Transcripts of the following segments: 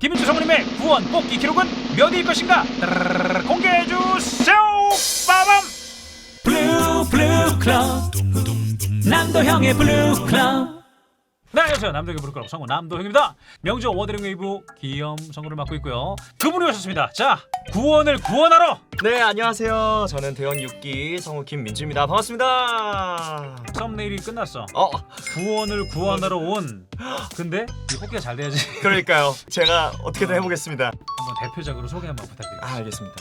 김민주 성우님의 구원 뽑기 기록은 몇일 것인가? 공개해 주세요. 빠밤. 블루 블루 클럽 남도형의 블루 클럽 네, 안녕하세요. 남도형 블루 클럽 성우 남도형입니다. 명조 워드링 웨이브 기염 성우를 맡고 있고요. 그분이 오셨습니다. 자, 구원을 구원하러 네 안녕하세요. 저는 대원 6기 성우 김민주입니다. 반갑습니다. 썸네일이 끝났어. 어 구원을 구원하러 온. 근데 이 뽑기가 잘 돼야지. 그러니까요. 제가 어떻게든 해보겠습니다. 한번 대표적으로 소개 한번 부탁드립니다. 아 알겠습니다.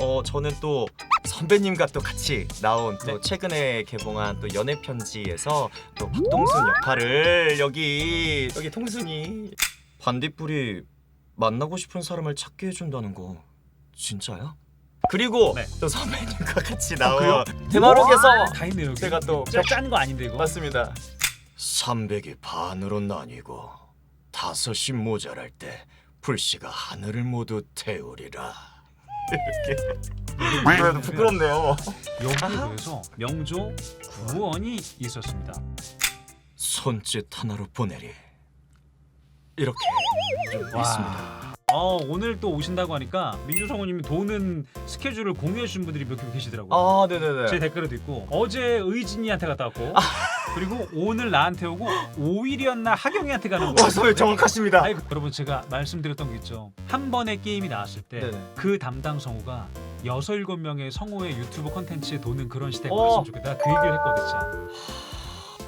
어 저는 또 선배님과 또 같이 나온 또 네. 최근에 개봉한 또 연애 편지에서 또 박동순 역할을 여기 여기 통순이 반딧불이 만나고 싶은 사람을 찾게 해준다는 거 진짜야? 그리고 네. 또 선배님과 같이? 나온 대마록에서 다 있네요. 여기. 제가 또 짠거 아닌데 이거. 맞습니다. 300이 반으로 나뉘고 다섯이 모자랄 때 불씨가 하늘을 모두 태우리라. 이렇게 그래도 부끄럽네요. 여기에 대해서 명조 구원이 있었습니다. 손짓 하나로 보내리. 이렇게 좀 있습니다. 어, 오늘 또 오신다고 하니까 민주 성우님이 도는 스케줄을 공유해 주신 분들이 몇 분 계시더라고요. 아제 네네네. 댓글에도 있고 어제 의진이한테 갔다 왔고 그리고 오늘 나한테 오고 5일이었나 하경이한테 가는 거. 와 선배 정확하십니다. 아이고 여러분 제가 말씀드렸던 게 있죠. 한 번의 게임이 나왔을 때 네네. 그 담당 성우가 여섯 일곱 명의 성우의 유튜브 컨텐츠에 도는 그런 시대가 어. 왔으면 좋겠다. 그 얘기를 했거든 진짜.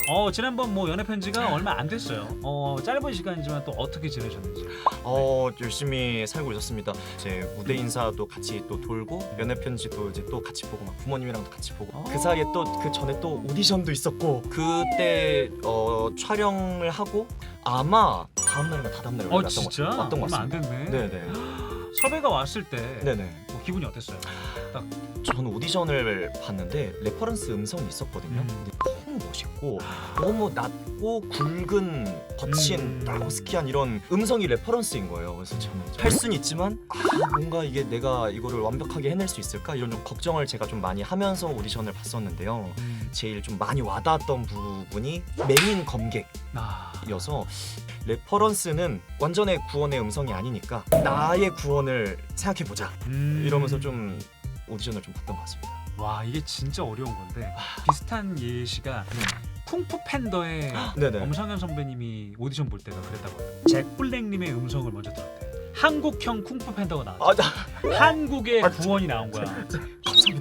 어 지난번 뭐 연애 편지가 얼마 안 됐어요. 어 짧은 시간이지만 또 어떻게 지내셨는지. 어 열심히 살고 있었습니다. 제 무대 인사도 같이 또 돌고 연애 편지도 이제 또 같이 보고 막 부모님이랑도 같이 보고 어. 그 사이에 또 그 전에 또 오디션도 있었고 그때 어 촬영을 하고 아마 다음 날인가 다다음 날에 어 왔던 진짜 것, 왔던 것 얼마 안 같습니다. 됐네. 네네 섭외가 왔을 때 네네. 뭐 기분이 어땠어요? 저는 오디션을 봤는데 레퍼런스 음성이 있었거든요. 음. 근데 너무 멋있고 너무 낮고 굵은 거친 음. 러스키한 이런 음성이 레퍼런스인 거예요. 그래서 저는 할 수는 있지만 아, 뭔가 이게 내가 이거를 완벽하게 해낼 수 있을까 이런 좀 걱정을 제가 좀 많이 하면서 오디션을 봤었는데요. 음. 제일 좀 많이 와닿았던 부분이 맹인 검객이어서 아. 레퍼런스는 완전의 구원의 음성이 아니니까 나의 구원을 생각해 보자 음. 이러면서 좀 오디션을 좀 봤던 것 같습니다. 와 이게 진짜 어려운 건데 비슷한 예시가 쿵푸 팬더의 네네. 엄성현 선배님이 오디션 볼 때가 그랬다고 해요. 잭 블랙님의 음성을 먼저 들었대. 한국형 쿵푸 팬더가 나왔어. 아, 나, 한국의 아, 구원이 나온 거야.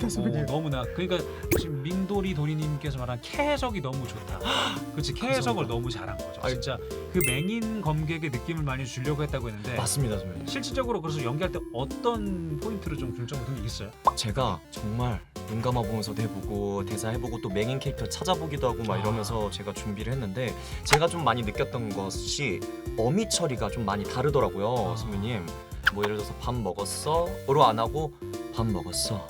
감사합니다 어, 너무나 그러니까 지금 민도리 도리님께서 말한 캐해석이 너무 좋다. 그렇지 감사합니다. 너무 잘한 거죠. 아이. 진짜 그 맹인 검객의 느낌을 많이 주려고 했다고 했는데 맞습니다, 선배님. 실질적으로 그래서 연기할 때 어떤 포인트를 좀 중점 둔게 있어요? 제가 정말 눈 감아보면서 해보고 대사 해보고 또 맹인 캐릭터 찾아보기도 하고 막 아. 이러면서 제가 준비를 했는데 제가 좀 많이 느꼈던 것이 어미 처리가 좀 많이 다르더라고요, 아. 선배님. 뭐 예를 들어서 밥 먹었어?로 안 하고 밥 먹었어.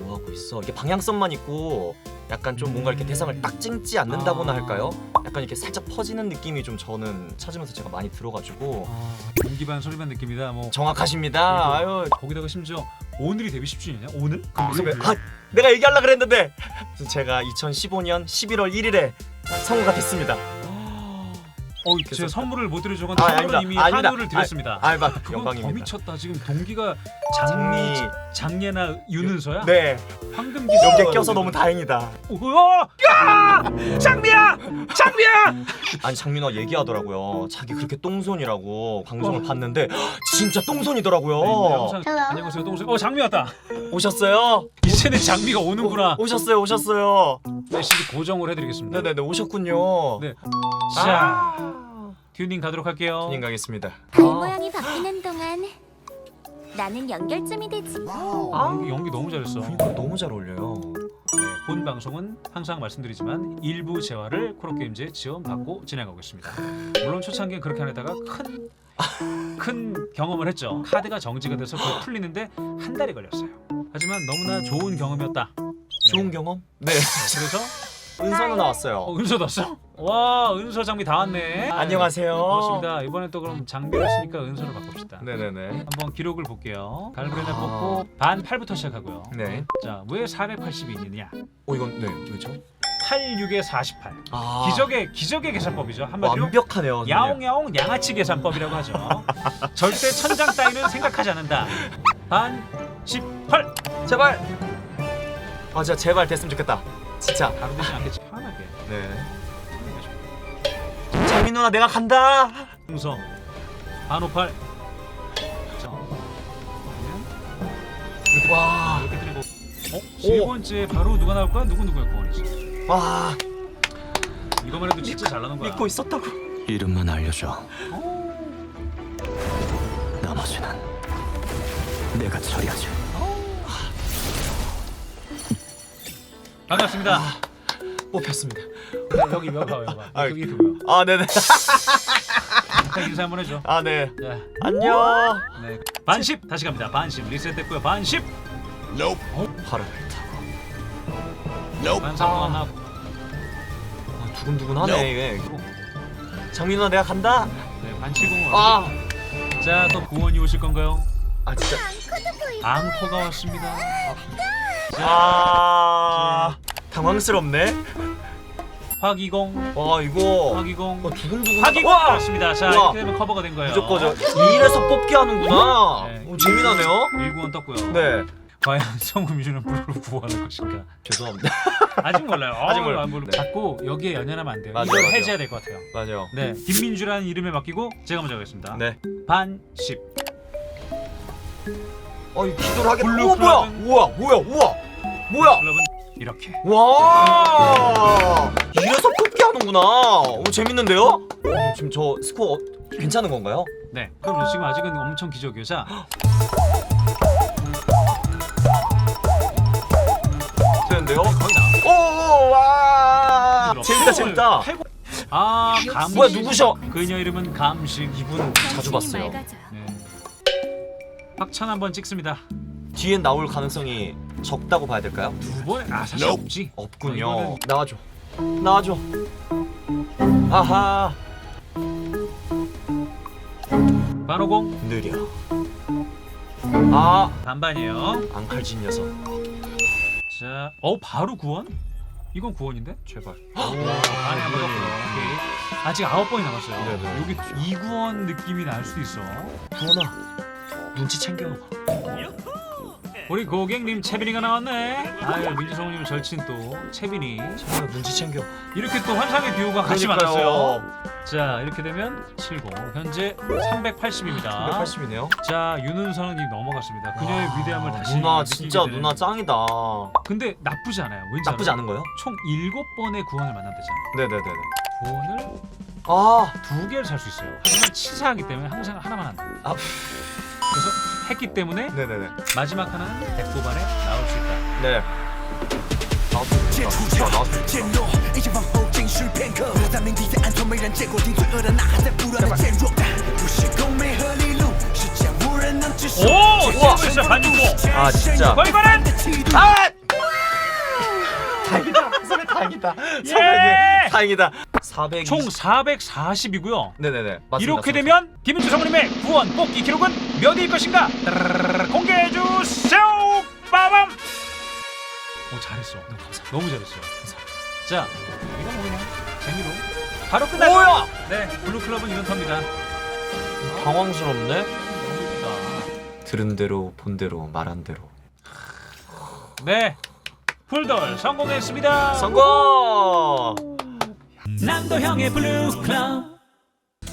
뭐 하고 있어? 이게 방향성만 있고 약간 좀 뭔가 이렇게 음. 대상을 딱 찍지 않는다고나 아. 할까요? 약간 이렇게 살짝 퍼지는 느낌이 좀 저는 찾으면서 제가 많이 들어가지고 아, 공기반 소리반 느낌이다. 뭐 정확하십니다. 아유 거기다가 심지어 오늘이 데뷔 10주년이냐? 오늘? 아, 선배, 아, 내가 얘기하려 그랬는데 제가 2015년 11월 1일에 성우가 됐습니다. 어, 제가 그래서- 선물을 못 아, 선물은 아닙니다. 이미 아닙니다. 한우를 드렸습니다. 아, 막 그건 더 영광입니다. 미쳤다. 지금 동기가 장미, 장예나 윤은서야? 네, 황금기 여기에 껴서 너무 다행이다. 우와! 야! 장미야! 장미야! 아니 장민호 얘기하더라고요. 자기 그렇게 똥손이라고 방송을 어. 봤는데 진짜 네, 똥손이더라고요. 영상 안녕하세요. 동생. 어, 장미 왔다. 오셨어요? 이제는 장미가 오는구나. 오, 셨어요 오셨어요. 메시지 고정을 해드리겠습니다. 네네네 오셨군요. 네. 자, 아, 튜닝 가도록 할게요. 튜닝 가겠습니다. 발 모양이 바뀌는 동안 나는 연결점이 되지. 아, 연기, 연기 너무 잘했어. 그러니까 너무 잘 어울려요. 네, 본 방송은 항상 말씀드리지만 일부 재화를 코로게임즈에 지원받고 진행하고 있습니다. 물론 초창기엔 그렇게 안 하다가 큰, 큰 경험을 했죠. 카드가 정지가 돼서 그걸 풀리는데 한 달이 걸렸어요. 하지만 너무나 좋은 경험이었다. 네. 좋은 경험? 네. 네, 그래서 은서 누나 왔어요. 어, 은서 왔어? 와 은서 장미 다 왔네. 안녕하세요. 반갑습니다. 이번엔 또 그럼 장비를 쓰니까 은서를 바꿉시다. 네네네. 한번 기록을 볼게요. 아. 뽑고 반 8부터 시작하고요. 네. 자, 왜 480이 있느냐? 어 이건 네 왜죠? 86에 48. 아, 기적의 기적의 계산법이죠. 한마디로 완벽하네요. 선생님. 야옹야옹 양아치 계산법이라고 하죠. 절대 천장 따위는 생각하지 않는다. 반 18. 제발. 아 진짜 제발 됐으면 좋겠다. 진짜. 바로 되진 않겠지. 편하게. 네. 장민 누나 내가 간다. 음성 반 58. 자. 그러면 와. 이렇게 어? 세 번째 바로 누가 나올까? 누구 누구의 구원이지? 와. 이거만 해도 진짜 잘 나는 거야. 믿고 있었다고. 이름만 알려줘. 나머지는 내가 처리하지. 반갑습니다. 뽑혔습니다. 여기 몇 봐, 여기 아, 여기 그아 네네. 자, 인사 한번 해줘. 아 네. 자, 안녕. 네. 반십 다시 갑니다. 반십 리셋됐고요. 반십. 발을 타고. 반성공 안 나왔고. 아, 두근두근하네 이게. 장민 누나 내가 간다. 네, 반칠공을. 아. 자, 또 구원이 오실 건가요? 아 진짜. 앙코가 왔습니다. 자, 아. 당황스럽네. 화기공, 와 이거. 화기공, 어, 두근두근. 화기공 와! 왔습니다. 자, 우와. 이렇게 되면 커버가 된 거예요. 무조건 저 이래서 뽑기 하는구나. 네. 오, 재미나네요. 1구원 떴고요. 네. 과연 성우미주는 불을 구원할 것인가? 죄송합니다. 아직 몰라요. 아직 몰라요. 안 몰라. 네. 자꾸 여기에 연연하면 안 돼요. 맞아요, 이걸 맞아요. 해제해야 될 것 같아요. 맞아요. 네, 김민주라는 이름에 맡기고 제가 먼저 하겠습니다. 네. 반십. 어, 이 기도를 하겠다. 블루 우와, 뭐야? 우와, 뭐야? 우와. 뭐야? 클럽은 이렇게. 와! 이래서 뽑기 하는구나. 오, 재밌는데요? 어, 지금 저 스코어 어, 괜찮은 건가요? 네. 그럼 지금 아직은 엄청 기적이요. 자, 되는데요? 거의 나. 오, 와! 재밌다, 재밌다. 아, 감식. 뭐야, 누구셔? 그녀 이름은 감식. 이분 자주 봤어요. 네. 박찬 한번 찍습니다. 뒤엔 나올 가능성이 적다고 봐야 될까요? 두 번? 아, 사실 없지. 없군요. 이거는- 나와줘. 나와줘. 아하. 반오공 느려. 아, 반반이에요. 앙칼진 녀석. 자, 어 바로 구원? 이건 구원인데? 제발. 반에 한번 떴고요. 오케이. 아직 아홉 번이 남았어요. 네 네. 여기 이구원 느낌이 날 수도 있어. 구원아. 눈치 챙겨. 우리 고객님 채빈이가 나왔네. 아유 민주성우님 절친 또 채빈이. 정말 눈치 챙겨. 이렇게 또 환상의 듀오가 같이. 만났어요. 자 이렇게 되면 70 현재 380입니다. 180이네요. 자 윤은선은 이 넘어갔습니다. 그녀의 위대함을 다시 누나 진짜 되는- 누나 짱이다. 근데 나쁘지 않아요. 왠지 나쁘지? 않은 거요? 총 7번의 구원을 만난다잖아요. 네네네. 구원을 아, 두 개를 살 수 있어요. 하지만 치사하기 때문에 항상 하나만 한다. 아. 그래서 했기 때문에 네네네. 마지막 하나는 백고반에 나올 수 있다. 네. 나왔습니다. 진짜 나왔습니다. 渐弱，一切往后尽数片刻，在命题在暗中没人见过，听罪恶的呐喊在不断的渐弱，不是公没合理路，是讲无人能接受。 오! 接受 진짜 반죽고! 아, 진짜. 골반은! 아! 다행이다. 선배 다행이다. 선배님 다행이다. 400. 총 440이고요. 네네네. 맞습니다. 이렇게 선배. 되면 김은주 성우님의 구원 뽑기 기록은 몇일 것인가? 따라라라라 공개해 주세요. 빠밤. 오 잘했어. 너무 감사. 너무 잘했어요. 자 이거 뭐 그냥 재미로 바로 끝났어. 뭐야? 네 블루 클럽은 이런 터입니다. 당황스럽네. 예쁘다. 들은 대로 본 대로 말한 대로. 네 풀돌 성공했습니다. 성공. 남도형의 블루 클럽.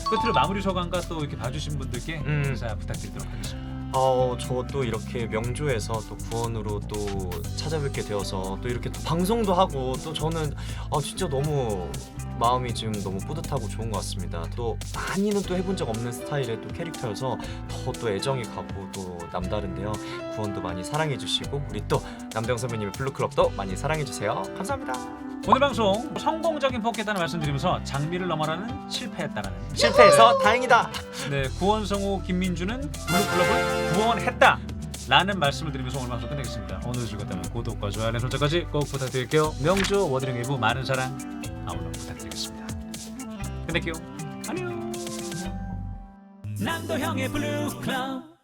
끝으로 마무리 소감과 또 이렇게 봐주신 분들께 음. 인사 부탁드리도록 하겠습니다. 어, 저도 이렇게 명조에서 또 구원으로 또 찾아뵙게 되어서 또 이렇게 또 방송도 하고 또 저는 아 진짜 너무 마음이 지금 너무 뿌듯하고 좋은 것 같습니다. 또 많이는 또 해본 적 없는 스타일의 또 캐릭터여서 더 또 애정이 가고 또 남다른데요. 구원도 많이 사랑해 주시고 우리 또 남대영 선배님의 블루클럽도 많이 사랑해 주세요. 감사합니다. 오늘 방송 성공적인 포켓단을 말씀드리면서 장미를 넘어라는 실패했다라는 실패해서 다행이다. 네 구원성우 김민주는 블루클럽을 구원했다 라는 말씀을 드리면서 오늘 방송 끝내겠습니다. 오늘 즐거웠다면 구독과 좋아요 알림 설정까지 꼭 부탁드릴게요. 명조 워드링 웨브 많은 사랑 아울러 부탁드리겠습니다. 끝낼게요. 안녕. 남도형의 블루클럽